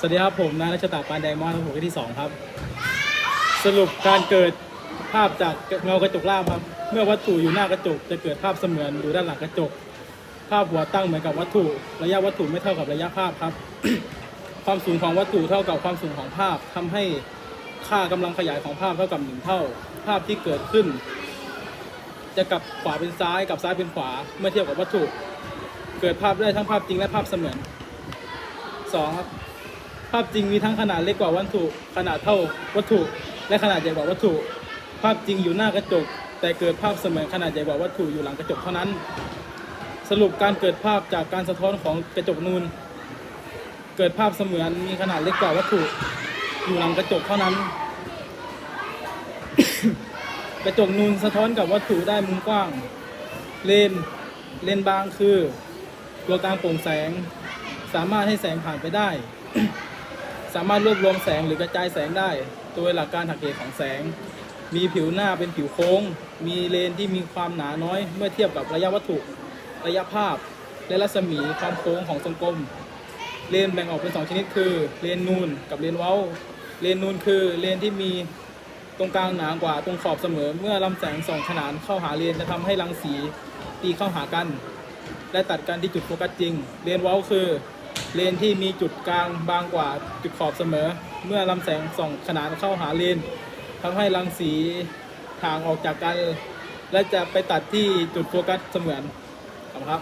สวัสดีครับผมนายรัชตาปานแดมอหัวที่สองครับ สรุปการเกิดภาพจากเงากระจกล่างครับ เมื่อวัตถุอยู่หน้ากระจกจะเกิดภาพเสมือนอยู่ด้านหลังกระจก ภาพหัวตั้งเหมือนกับวัตถุ ระยะวัตถุไม่เท่ากับระยะภาพครับ ความสูงของวัตถุเท่ากับความสูงของภาพทำให้ค่ากำลังขยายของภาพเท่ากับหนึ่งเท่า ภาพที่เกิดขึ้น จะกลับขวาเป็นซ้ายกับซ้ายเป็นขวา เมื่อเทียบกับวัตถุ เกิดภาพได้ทั้งภาพจริงและภาพเสมือนสองครับ ภาพจริงมีทั้งขนาดเล็กกว่าวัตถุ ขนาดเท่าวัตถุ และขนาดใหญ่กว่าวัตถุ ภาพจริงอยู่หน้ากระจก แต่เกิดภาพเสมือนขนาดใหญ่กว่าวัตถุอยู่หลังกระจกเท่านั้น สรุปการเกิดภาพจากการสะท้อนของกระจกนูน เกิดภาพเสมือนมีขนาดเล็กกว่าวัตถุ อยู่หลังกระจกเท่านั้น กระจกนูนสะท้อนกับวัตถุได้มุมกว้าง เลน เลนบางคือ ตัวกลางโปร่งแสง สามารถให้แสงผ่านไปได้ สามารถรวบรวมแสงหรือกระจายแสงได้ โดยหลักการหักเหของแสง มีผิวหน้าเป็นผิวโค้ง มีเลนที่มีความหนาน้อย เมื่อเทียบกับระยะวัตถุ ระยะภาพ และรัศมีความโค้งของทรงกลม เลนแบ่งออกเป็นสองชนิดคือ เลนนูนกับเลนเว้า เลนนูนคือเลนที่มีตรงกลางหนากว่าตรงขอบเสมอ เมื่อลำแสงส่องขนานเข้าหาเลนจะทำให้รังสีตีเข้าหากัน และตัดกันที่จุดโฟกัสจริง เลนเว้าคือ เลนที่มีจุดกลางบางกว่าจุดขอบเสมอ เมื่อลำแสงส่องขนานเข้าหาเลนทำให้รังสีห่างออกจากกัน และจะไปตัดที่จุดโฟกัสเสมือนครับ